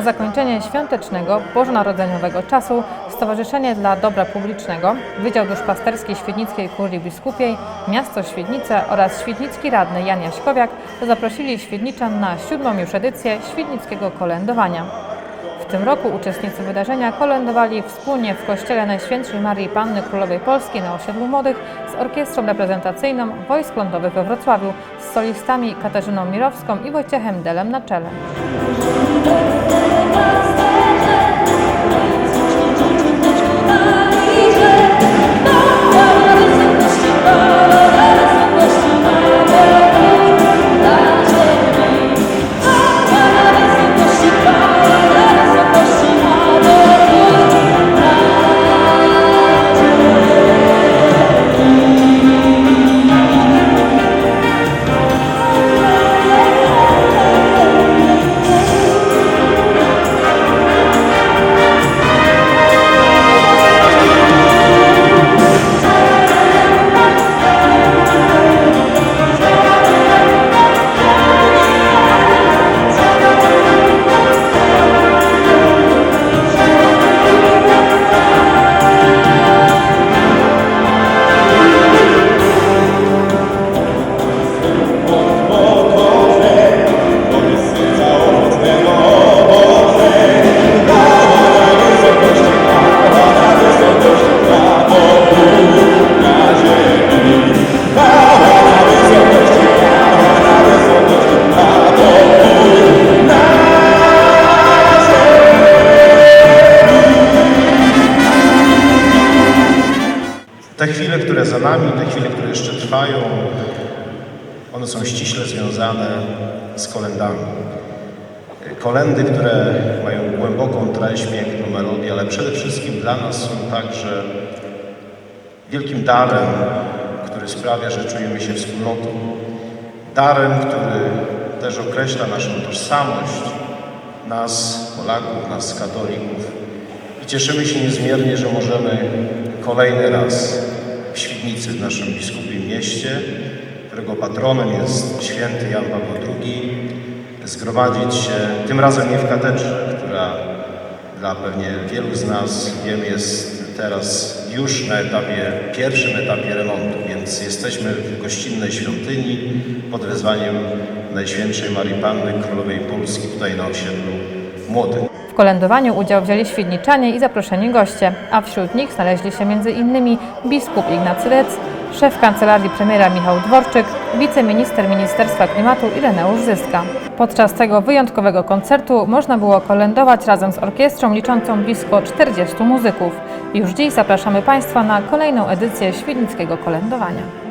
Na zakończenie świątecznego, bożonarodzeniowego czasu Stowarzyszenie dla Dobra Publicznego, Wydział Duszpasterski Świdnickiej Kurii Biskupiej, Miasto Świdnice oraz świdnicki radny Jan Jaśkowiak zaprosili Świdniczan na siódmą już edycję Świdnickiego Kolędowania. W tym roku uczestnicy wydarzenia kolędowali wspólnie w kościele Najświętszej Marii Panny Królowej Polskiej na osiedlu Młodych z orkiestrą reprezentacyjną Wojsk Lądowych we Wrocławiu z solistami Katarzyną Mirowską i Wojciechem Delem na czele. Te chwile, które za nami, te chwile, które jeszcze trwają, one są ściśle związane z kolendami. Kolendy, które mają głęboką treść, piękną melodię, ale przede wszystkim dla nas są także wielkim darem, który sprawia, że czujemy się wspólnotą. Darem, który też określa naszą tożsamość, nas, Polaków, nas, katolików. I cieszymy się niezmiernie, że możemy kolejny raz w Świdnicy, w naszym biskupim mieście, którego patronem jest święty Jan Paweł II, zgromadzić się, tym razem nie w katedrze, która dla pewnie wielu z nas, wiem, jest teraz już na etapie, pierwszym etapie remontu, więc jesteśmy w gościnnej świątyni pod wezwaniem Najświętszej Marii Panny Królowej Polski tutaj na osiedlu Młodym. W kolędowaniu udział wzięli świdniczanie i zaproszeni goście, a wśród nich znaleźli się m.in. biskup Ignacy Rec, szef kancelarii premiera Michał Dworczyk, wiceminister Ministerstwa Klimatu Ireneusz Zyska. Podczas tego wyjątkowego koncertu można było kolędować razem z orkiestrą liczącą blisko 40 muzyków. Już dziś zapraszamy Państwa na kolejną edycję Świdnickiego Kolędowania.